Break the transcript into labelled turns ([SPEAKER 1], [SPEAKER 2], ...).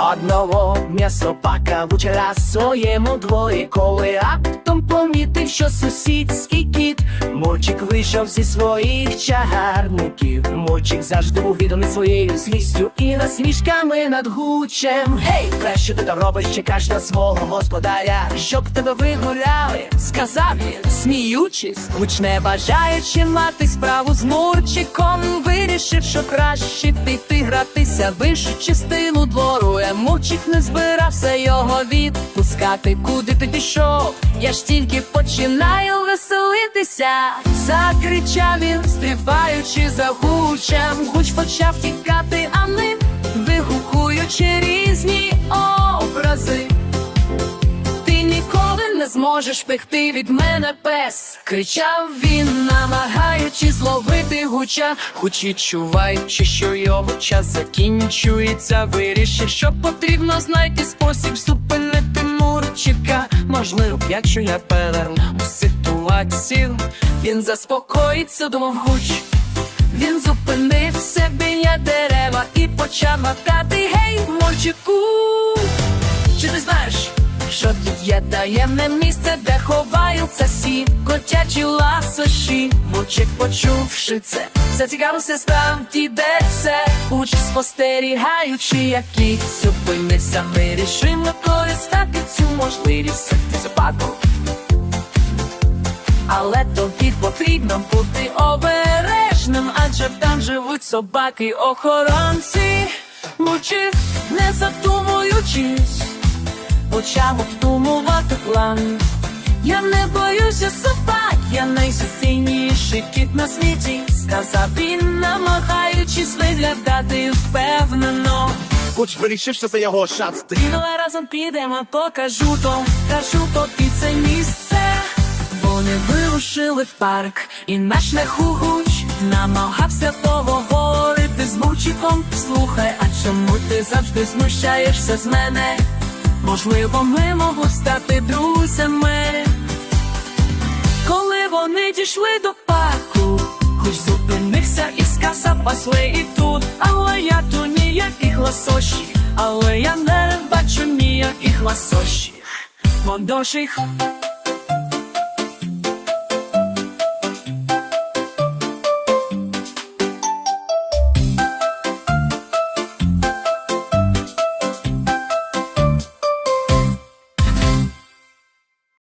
[SPEAKER 1] Одного м'ясопака вчора своєму дворі, коли раптом помітив, що сусідський кіт Мурчик вийшов зі своїх чагарників. Мурчик завжди був відданий своєю злістю і насмішками над гучем. Гей, бре, що ти там робиш? Чекаєш на свого господаря, щоб тебе вигуляли, сказав він, сміючись, Гуч не бажаючи мати справу з Мурчиком, вирішив, що краще піти гратися в частину двору. Е, Мурчик не збирався його відпускати. Куди ти пішов? Я ж тільки починаю веселитися. Закричав він, стрибаючи за гучем. Гуч почав тікати, а ним вигукуючи зможеш пекти від мене пес, кричав він, намагаючись зловити гуча, Гучі чуваючи, що його час закінчується, вирішив, що потрібно знайти спосіб зупинити мурчика. Можливо, якщо я перерву ситуацію, він заспокоїться, думав гуч. Він зупинився біля дерева і почав макати Гей, мурчику, є таємне місце, де ховаються всі котячі ласощі? Мурчик, почувши це, зацікавився справді, де це? Уч спостерігаючи, який зупинився, вирішив використати цю можливість. Ти западу але тобі потрібно бути обережним, адже там живуть собаки охоронці, Мучив, не задумуючись, почав обдумувати план. Я не боюся собак, я найсильніший кіт на світі, сказав він, намагаючись виглядати впевнено.
[SPEAKER 2] Куч вирішив, що це його шанс. Ти
[SPEAKER 1] Давай разом підемо, покажу то, кажу тобі це місце. Вони вирушили в парк, і на шляху гуч намагався поговорити з мурчиком. Слухай, а чому ти завжди знущаєшся з мене? Можливо, ми могли стати друзями. Коли вони дійшли до парку, хоч зупинився і сказав пасли і тут, але я тут ніяких ласощів, але я не бачу ніяких ласощів. Мондоших